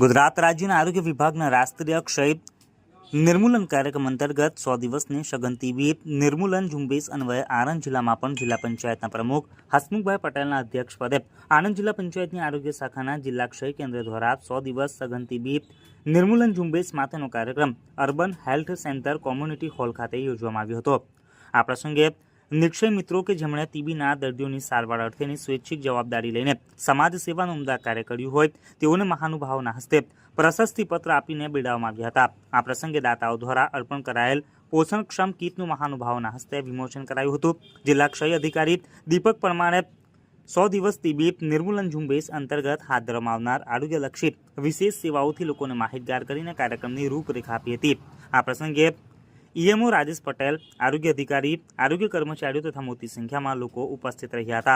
ગુજરાત રાજ્યના આરોગ્ય વિભાગના રાષ્ટ્રીય ક્ષય નિર્મૂલન કાર્યક્રમ અંતર્ગત સો દિવસની સઘન ટીબી નિર્મૂલન ઝુંબેશ અન્વયે આણંદ જિલ્લામાં પણ જિલ્લા પંચાયતના પ્રમુખ હસમુખભાઈ પટેલના અધ્યક્ષપદે આણંદ જિલ્લા પંચાયતની આરોગ્ય શાખાના જિલ્લા ક્ષય કેન્દ્ર દ્વારા સો દિવસ સઘન ટીબી નિર્મૂલન ઝુંબેશ માટેનો કાર્યક્રમ urban health centre community hall ખાતે યોજવામાં આવ્યો હતો. આ પ્રસંગે નિક્ષય મિત્રો કે જેમણે ટીબીના દર્દીઓની સારવાર અર્થેની સ્વૈચ્છિક જવાબદારી લઈને સમાજ સેવાનું ઉમદા કાર્ય કર્યું હોય, તેઓને મહાનુભાવના હસ્તે પ્રશસ્તિ પત્ર આપીને બિરદાવવામાં આવ્યા હતા. આ પ્રસંગે દાતાઓ દ્વારા અર્પણ કરાયેલ પોષણક્ષમ કીટનું મહાનુભાવના હસ્તે વિમોચન કરાયું હતું. જિલ્લા ક્ષય અધિકારી દીપક પરમારે સો દિવસ ટીબી નિર્મૂલન ઝુંબેશ અંતર્ગત હાથ ધરવામાં આવનાર આરોગ્યલક્ષી વિશેષ સેવાઓથી લોકોને માહિતગાર કરીને કાર્યક્રમની રૂપરેખા આપી હતી. આ પ્રસંગે ઈએમઓ રાજેશ પટેલ આરોગ્ય અધિકારી આરોગ્ય કર્મચારીઓ તથા મોટી સંખ્યામાં લોકો ઉપસ્થિત રહ્યા હતા.